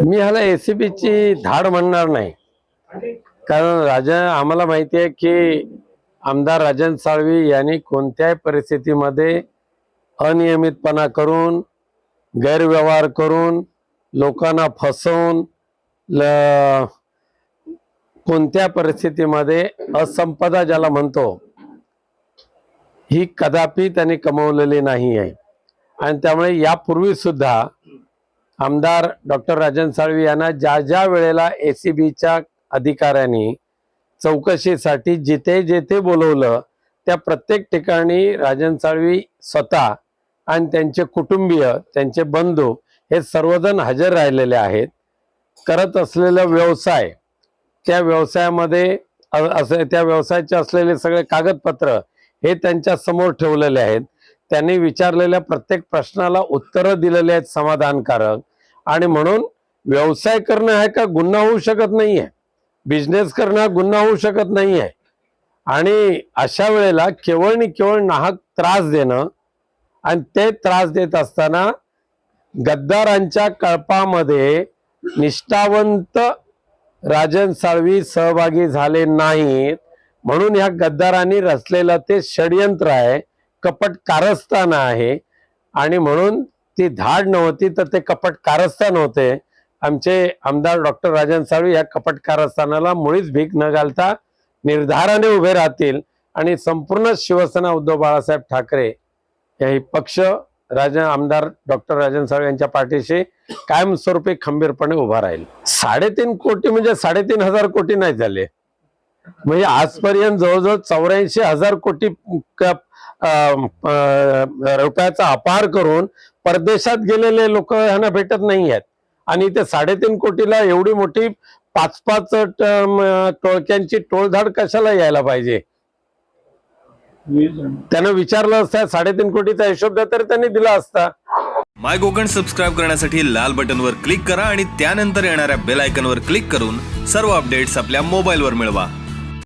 मी ह्याला एसीबीची धाड म्हणणार नाही. कारण राजा आम्हाला माहिती आहे की आमदार राजन साळवी यांनी कोणत्याही परिस्थितीमध्ये अनियमितपणा करून गैरव्यवहार करून लोकांना फसवून ल कोणत्या परिस्थितीमध्ये असंपदा ज्याला म्हणतो ही कदापि त्यांनी कमवलेली नाही आहे. आणि त्यामुळे यापूर्वी सुद्धा आमदार डॉक्टर राजन साळवी यांना ज्या ज्या वेळेला ए सी बीच्या अधिकाऱ्यांनी चौकशीसाठी जिथे जिथे बोलवलं त्या प्रत्येक ठिकाणी राजन साळवी स्वतः आणि त्यांचे कुटुंबीय त्यांचे बंधू हे सर्वजण हजर राहिलेले आहेत. करत असलेला व्यवसाय त्या व्यवसायामध्ये असे त्या व्यवसायाचे असलेले सगळे कागदपत्र हे त्यांच्यासमोर ठेवलेले आहेत. त्यांनी विचारलेल्या प्रत्येक प्रश्नाला उत्तरं दिलेली आहेत समाधानकारक. आणि म्हणून व्यवसाय करणं हा का गुन्हा होऊ शकत नाहीये. बिझनेस करणं हा गुन्हा होऊ शकत नाहीये. आणि अशा वेळेला केवळ आणि केवळ नाहक त्रास देणं आणि ते त्रास देत असताना गद्दारांच्या कळपामध्ये निष्ठावंत राजन साळवी सहभागी झाले नाहीत. म्हणून ह्या गद्दारांनी रचलेलं ते षडयंत्र आहे. कपट कारस्थान आहे. आणि म्हणून ती धाड नव्हती तर ते कपट कारस्थान होते. आमचे आमदार डॉक्टर राजन साळवी या कपट कारस्थानाला मुळीच भीक न घालता निर्धाराने उभे राहतील. आणि संपूर्ण शिवसेना उद्धव बाळासाहेब ठाकरे हे पक्ष राजन आमदार डॉक्टर राजन साळवे यांच्या पाठीशी कायमस्वरूपी खंबीरपणे उभा राहील. साडेतीन कोटी म्हणजे साडेतीन हजार कोटी नाही झाले. म्हणजे आजपर्यंत जवळजवळ चौऱ्याऐंशी हजार कोटी रुपयाचा अपार करून परदेशात गेलेले लोक ह्यांना भेटत नाही आहेत आणि ते साडेतीन कोटीला एवढी मोठी पाच पाच टोळक्यांची टोळधाड कशाला यायला पाहिजे? त्यानं विचारलं असतं साडेतीन कोटीचा हिशोब द्या तर त्यांनी दिला असता. माय कोकण सबस्क्राईब करण्यासाठी लाल बटनवर क्लिक करा आणि त्यानंतर येणाऱ्या बेल आयकनवर क्लिक करून सर्व अपडेट्स आपल्या मोबाईलवर मिळवा.